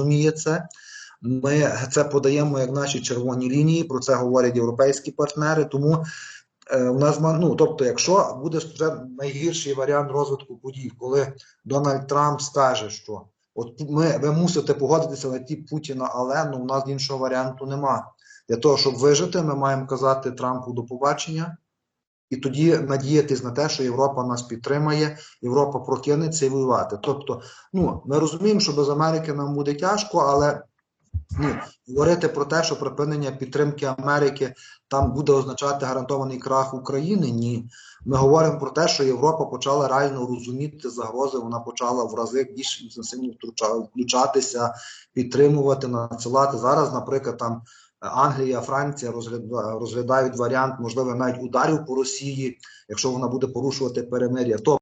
розуміє це. Ми це подаємо як наші червоні лінії. Про це говорять європейські партнери. Тому е, у нас ну, тобто, якщо буде вже найгірший варіант розвитку подій, коли Дональд Трамп скаже, що от ми ви мусите погодитися на ті Путіна, але ну у нас іншого варіанту нема. Для того, щоб вижити, ми маємо казати Трампу до побачення. І тоді надіятись на те, що Європа нас підтримає, Європа прокинеться і воювати. Тобто, ну ми розуміємо, що без Америки нам буде тяжко, але ну говорити про те, що припинення підтримки Америки там буде означати гарантований крах України. Ні, ми говоримо про те, що Європа почала реально розуміти загрози. Вона почала в рази більш інтенсивно включатися, підтримувати, надсилати зараз. Наприклад, там Англія, Франція розгляда- розглядають варіант, можливо, навіть ударів по Росії, якщо вона буде порушувати перемир'я. Тобто